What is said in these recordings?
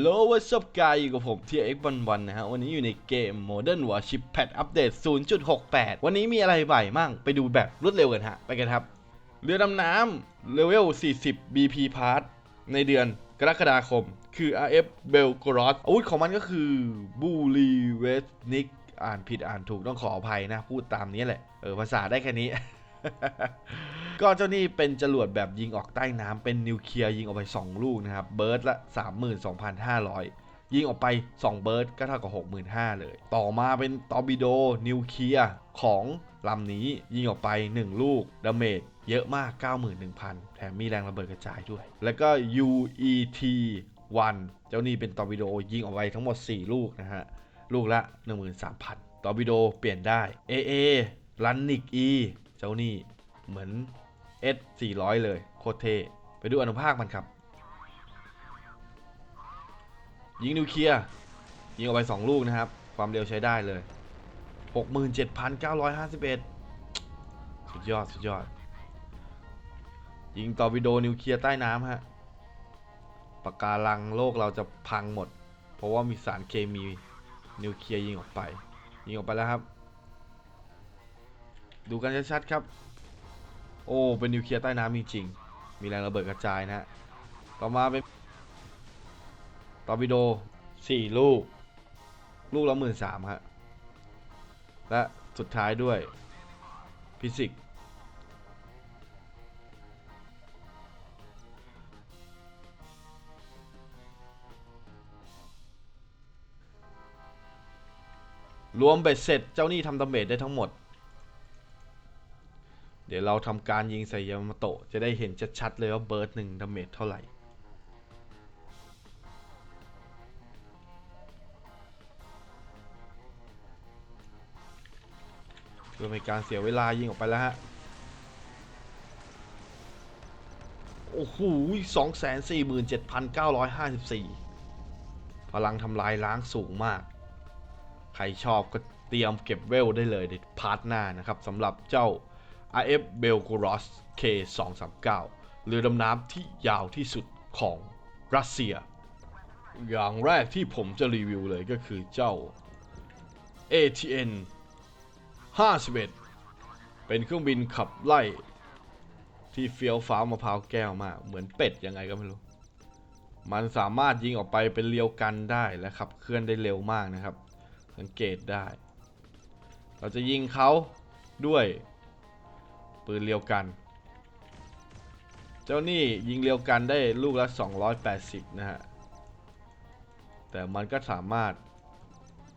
โลวัสบกายอยู่กับผมที่ X วันวันนะฮะ วันนี้อยู่ในเกม Modern Warship Patch Update 0.68 วันนี้มีอะไรใหม่มั่ง ไปดูแบบรวดเร็วกันฮะ ไปกันครับ เรือดำน้ำเลเวล 40 BP Part ในเดือนกรกฎาคม คือ RF Belgorod อาวุธของมันก็คือ b u l i v e s n i k อ่านผิดอ่านถูกต้องขออภัยนะ พูดตามนี้แหละ เออ ภาษาได้แค่นี้ ก็เจ้านี่เป็นจรวดแบบยิงออกใต้น้ำเป็นนิวเคลียร์ยิงออกไป 2 ลูกนะครับ เบิร์ดละ 32,500 ยิงออกไป 2 เบิร์ดก็เท่ากับ 65,000 เลย ต่อมาเป็นตอร์บิโดนิวเคลียร์ของลำนี้ยิงออกไป 1 ลูกดาเมจเยอะมาก 91,000 แถมมีแรงระเบิดกระจายด้วย แล้วก็ UET 1 เจ้านี่เป็นตอร์บิโดยิงออกไปทั้งหมด 4 ลูกนะฮะ ลูกละ 13,000 ตอร์บิโดเปลี่ยนได้ AA ลันนิก E เจ้านี่เหมือน S 400 เลย โคตรเท่ไปดูอนุภาคมันครับ ยิงนิวเคลียร์ยิงออกไป 2 ลูกนะครับ ความเร็วใช้ได้เลย 67,951 สุดยอด สุดยอด ยิงต่อร์ปิโดนิวเคลียร์ใต้น้ำฮะปะการังโลกเราจะพังหมด เพราะว่ามีสารเคมีนิวเคลียร์ยิงออกไป ยิงออกไปแล้วครับ ดูกันชัดๆครับ โอ้ เป็นนิวเคลียร์ใต้น้ำจริงๆ มีแรงระเบิดกระจายนะฮะ ต่อมาเป็นตอร์ปิโดสี่ลูก ลูกละหมื่นสามฮะ และสุดท้ายด้วยฟิสิกส์รวมเบ็ดเสร็จเจ้านี่ทำดาเมจได้ทั้งหมด ดี๋ยวเราทำการยิงใส่ยามาโตะจะได้เห็นชัดๆเลยว่าเบิร์ดหนึ่งดาเมจเท่าไหร่ เพื่อไม่การเสียเวลายิงออกไปแล้วฮะ โอ้โหสองแสนสี่หมื่นเจ็ดพันเก้าร้อยห้าสิบสี่พลังทำลายล้างสูงมาก ใครชอบก็เตรียมเก็บเวลได้เลยในพาร์ทหน้านะครับสำหรับเจ้า RF Belgorod K239 เรือดำน้ำที่ยาวที่สุดของรัสเซีย อย่างแรกที่ผมจะรีวิวเลยก็คือเจ้า ATN 51 เป็นเครื่องบินขับไล่ ที่เฟี้ยวฟ้าวมะพร้าวแก้วมาก เหมือนเป็ดยังไงก็ไม่รู้ มันสามารถยิงออกไปเป็นเรียวกันได้และขับเคลื่อนได้เร็วมากนะครับ สังเกตได้ เราจะยิงเขาด้วย ปืนเรียวกัน เจ้านี่ยิงเรียวกันได้ลูกละ 280 นะฮะ แต่มันก็สามารถ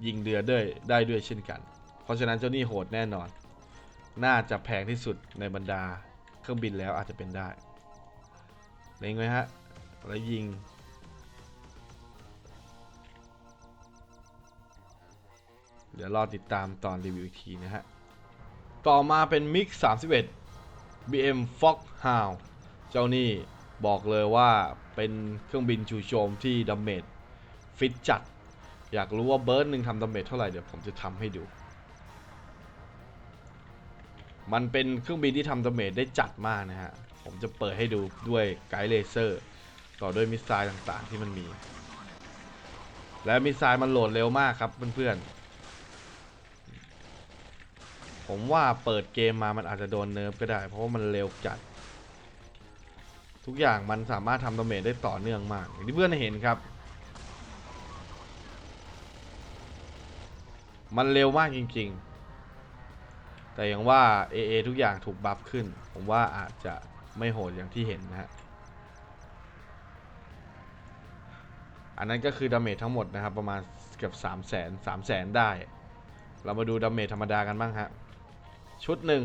ยิงเรือด้วยได้ด้วยเช่นกัน เพราะฉะนั้นเจ้านี่โหดแน่นอน น่าจะแพงที่สุดในบรรดาเครื่องบินแล้วอาจจะเป็นได้เล็งไว้ฮะ แล้วยิงเดี๋ยวรอติดตามตอนรีวิวอีกทีนะฮะ ต่อมาเป็น MiG 31 BM Fox Hound เจ้านี่บอกเลยว่าเป็นเครื่องบินชูโจมที่ดาเมจฟิตจัด อยากรู้ว่าเบิร์ดหนึ่งทำดาเมจเท่าไหร่เดี๋ยวผมจะทำให้ดู มันเป็นเครื่องบินที่ทำดาเมจได้จัดมากนะฮะ ผมจะเปิดให้ดูด้วยไกด์เลเซอร์ ต่อด้วยมิสไซล์ต่างๆที่มันมี และมิสไซล์มันโหลดเร็วมากครับเพื่อนๆ ผมว่าเปิดเกมมามันอาจจะโดนเนิร์ฟก็ได้ เพราะว่ามันเร็วจัด ทุกอย่างมันสามารถทำดาเมจได้ต่อเนื่องมาก อย่างที่เพื่อนเห็นครับ มันเร็วมากจริง ๆ แต่อย่างว่า AA ทุกอย่างถูกบัฟขึ้น ผมว่าอาจจะไม่โหดอย่างที่เห็นนะฮะอันนั้นก็คือดาเมจทั้งหมดนะครับ ประมาณเกือบ3 0 0แสน3 0 0แสนได้ เรามาดูดาเมจธรรมดากันบ้างฮะ ชุดหนึ่ง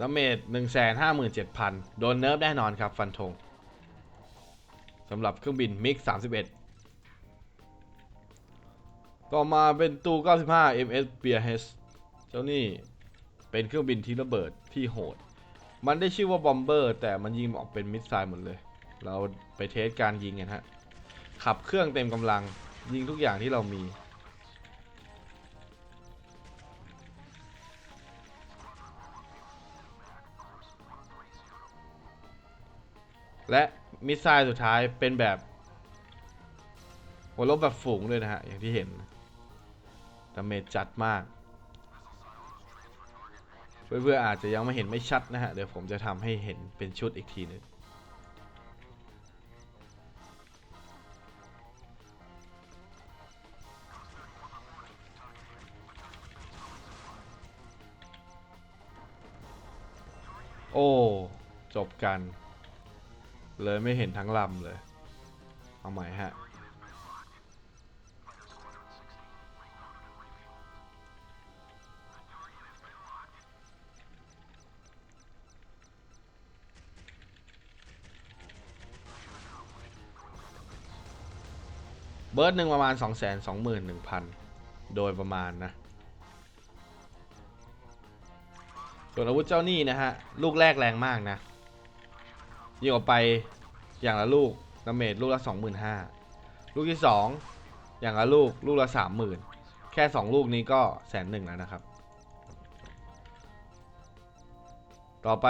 ดาเมจ1 5 7 0 0 0 โดนเนิร์ฟแน่นอนครับ ฟันธงสำหรับเครื่องบินมิก31 ต่อมาเป็นตู 95 MS Spearhead เจ้านี่เป็นเครื่องบินที่ระเบิดที่โหด มันได้ชื่อว่าบอมเบอร์ แต่มันยิงออกเป็นมิสไซล์หมดเลย เราไปเทสการยิงกันฮะ ขับเครื่องเต็มกำลังยิงทุกอย่างที่เรามี และมิสไซล์สุดท้ายเป็นแบบหัวลบแบบฝูงด้วยนะฮะ อย่างที่เห็นดาเมจจัดมาก เพื่อๆอาจจะยังไม่เห็นไม่ชัดนะฮะ เดี๋ยวผมจะทำให้เห็นเป็นชุดอีกทีหนึ่ง โอ้ จบกัน เลยไม่เห็นทั้งลำเลย เอาใหม่ฮะ เบิร์ดหนึ่งประมาณ 2 2 1 0 0 0 โดยประมาณนะ ส่วนอาวุธเจ้านี่นะฮะ ลูกแรกแรงมากนะยิงออกไปอย่างละลูกดาเมจลูกละ 25,000 ลูกที่ 2 อย่างละลูกลูกละ 30,000 แค่ 2 ลูกนี้ก็แสนหนึ่งแล้วนะครับ ต่อไป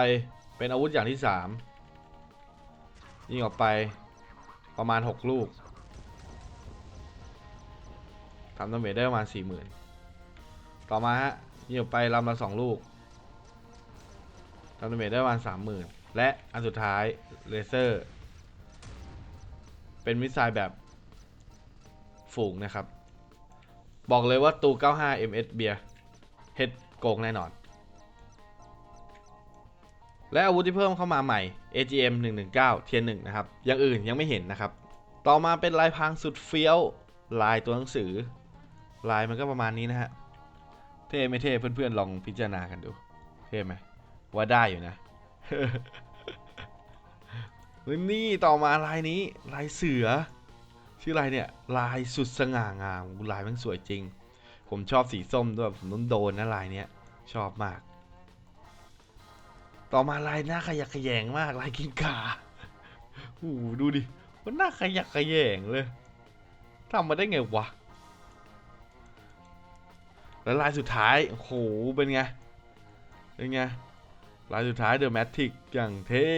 เป็นอาวุธอย่างที่ 3 ยิงออกไปประมาณ 6 ลูกทำดาเมจได้ประมาณ 40,000 ต่อมาฮะยิงออกไปลำละ 2 ลูก ดาเมจได้ประมาณสามหมื่นและอันสุดท้ายเลเซอร์ เป็นมิสไซล์แบบฝูงนะครับ บอกเลยว่าตู 95 MS เบียร์เฮดโกงแน่นอน และอาวุธที่เพิ่มเข้ามาใหม่ AGM 119 เทียน1นะครับ อย่างอื่นยังไม่เห็นนะครับ ต่อมาเป็นลายพรางสุดเฟี้ยว ลายตัวหนังสือ ลายมันก็ประมาณนี้นะฮะ เท่ไม่เท่เพื่อนๆลองพิจารณากันดู เท่ไหม ว่าได้อยู่นะเฮ้ยนี่ต่อมาลายนี้ลายเสือ ชื่อลายเนี่ยลายสุดสง่างามลายมันสวยจริง ผมชอบสีส้มด้วยผมต้องโดนนะลายเนี้ยชอบมาก ต่อมาลายหน้าขยักขยงมากลายกินกาโอ้โหดูดิมันหน้าขยักขยงเลยทำมาได้ไงวะแล้วลายสุดท้ายโอ้โหเป็นไงเป็นไง ลายสุดท้ายเดอะแมทริกอย่างเท่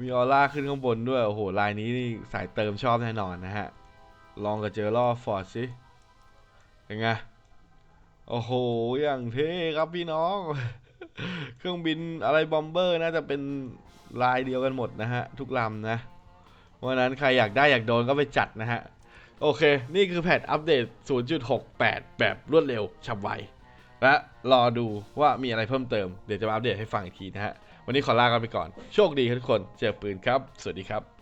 มีออร่าขึ้นข้างบนด้วย โอ้โห ลายนี้นี่สายเติมชอบแน่นอนนะฮะ ลองกับเจอล่อฟอร์ดสิเป็นไง โอ้โห อย่างเท่ครับพี่น้อง เครื่องบินอะไรบอมเบอร์น่าจะเป็นลายเดียวกันหมดนะฮะ ทุกลำนะเพราะฉะนั้นใครอยากได้อยากโดนก็ไปจัดนะฮะ โอเค นี่คือแพทอัปเดต 0.68 แบบรวดเร็วฉับไว และรอดูว่ามีอะไรเพิ่มเติม เดี๋ยวจะมาอัปเดตให้ฟังอีกทีนะฮะ วันนี้ขอลากันไปก่อน โชคดีทุกคน เจอปืนครับ สวัสดีครับ